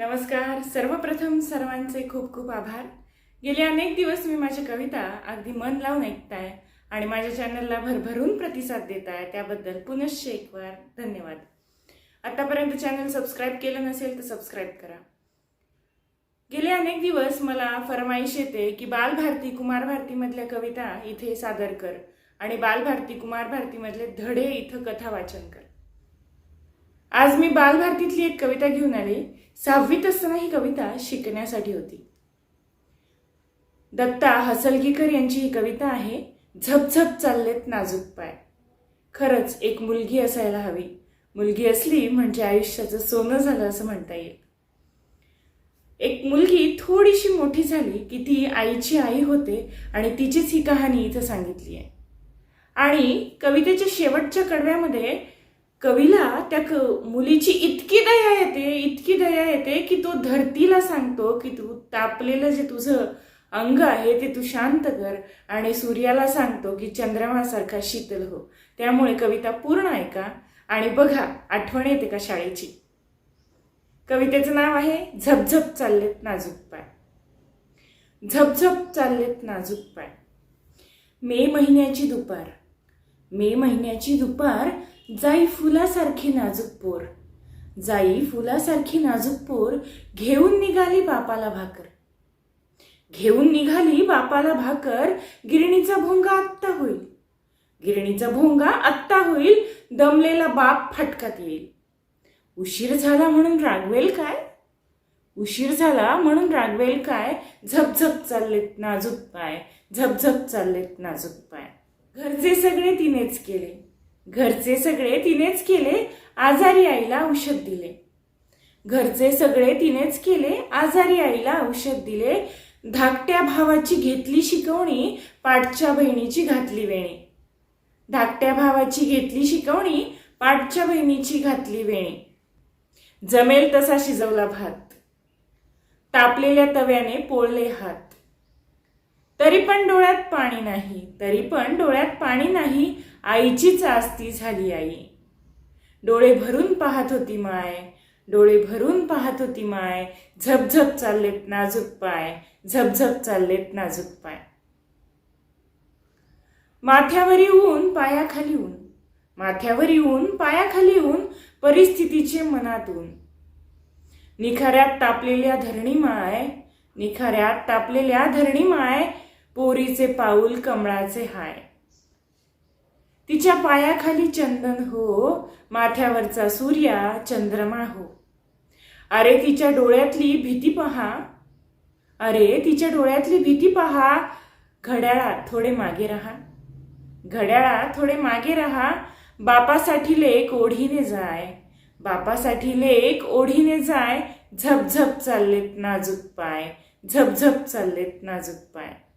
नमस्कार. सर्वप्रथम सर्वांचे खूप खूप आभार. गेले अनेक दिवस मी माझ्या कविता अगदी मन लावून ऐकताय आणि माझ्या चॅनलला भरभरून प्रतिसाद देताय. त्याबद्दल पुनश्च एक वार धन्यवाद. आतापर्यंत चॅनल सबस्क्राईब केलं नसेल तर सबस्क्राईब करा. गेले अनेक दिवस मला फरमाईश येते की बालभारती कुमार भारतीमधल्या कविता इथे सादर कर आणि बालभारती कुमार भारतीमधले धडे इथं कथा वाचन कर. आज मी बालभारतीतली एक कविता घेऊन आली सहावीत असताना ही कविता शिकण्यासाठी होती. दत्ता हसलगीकर यांची ही कविता आहे झपझप चाललेत नाजूक पाय. खरंच एक मुलगी असायला हवी. मुलगी असली म्हणजे आयुष्याचं सोनं झालं असं म्हणता येईल. एक मुलगी थोडीशी मोठी झाली की ती आईची आई होते आणि तिचीच ही कहाणी इथं सांगितली आहे. आणि कवितेच्या शेवटच्या कडव्यामध्ये कवीला त्या क मुलीची इतकी दया येते इतकी दया येते की तो धरतीला सांगतो की तू तापलेलं जे तुझं अंग आहे ते तू शांत कर आणि सूर्याला सांगतो की चंद्रमासारखा शीतल हो. त्यामुळे कविता पूर्ण ऐका आणि बघा आठवण येते का शाळेची? कवितेचं नाव आहे झपझप चाललेत नाजूक पाय. झपझप चाललेत नाजूक पाय. मे महिन्याची दुपार. मे महिन्याची दुपार जाई फुलासारखी नाजूक पोर. जाई फुलासारखी नाजूक पोर घेऊन निघाली बापाला भाकर. घेऊन निघाली बापाला भाकर गिरणीचा भोंगा आत्ता होईल. गिरणीचा भोंगा आत्ता होईल दमलेला बाप फटकात येईल. उशीर झाला म्हणून रागवेल काय? उशीर झाला म्हणून रागवेल काय? झपझप चाललेत नाजूक पाय झपझप चाललेत नाजूक पाय. घरचे सगळे तिनेच केले. घरचे सगळे तिनेच केले आजारी आईला औषध दिले. घरचे सगळे तिनेच केले आजारी आईला औषध दिले. धाकट्या भावाची घेतली शिकवणी पाठच्या बहिणीची घातली वेणी. धाकट्या भावाची घेतली शिकवणी पाठच्या बहिणीची घातली वेणी. जमेल तसा शिजवला भात. तापलेल्या तव्याने पोळले हात. तरी पण डोळ्यात पाणी नाही तरी पण डोळ्यात पाणी नाही आईचीच आस्ती झाली आई. डोळे भरून पाहत होती माय डोळे भरून पाहत होती माय. झपझप चाललेत नाजूक पाय झपझप चाललेत नाजूक पाय. माथ्यावर येऊन पायाखाली ऊन माथ्यावर येऊन पायाखाली ऊन परिस्थितीचे मनातून. निखाऱ्यात तापलेल्या धरणी माय निखाऱ्यात तापलेल्या धरणी माय पोरीचे पाऊल कमळाचे हाय. तिच्या पायाखाली चंदन हो माथ्यावरचा सूर्या चंद्रमा हो. अरे तिच्या डोळ्यातली भीती पहा. अरे तिच्या डोळ्यातली भीती पहा. घड्याळात थोडे मागे राहा. घड्याळात थोडे मागे राहा. बापासाठी लेक ओढीने जाय. बापासाठी लेक ओढीने जाय. झपझप चाललेत नाजूक पाय. झपझप चाललेत नाजूक पाय.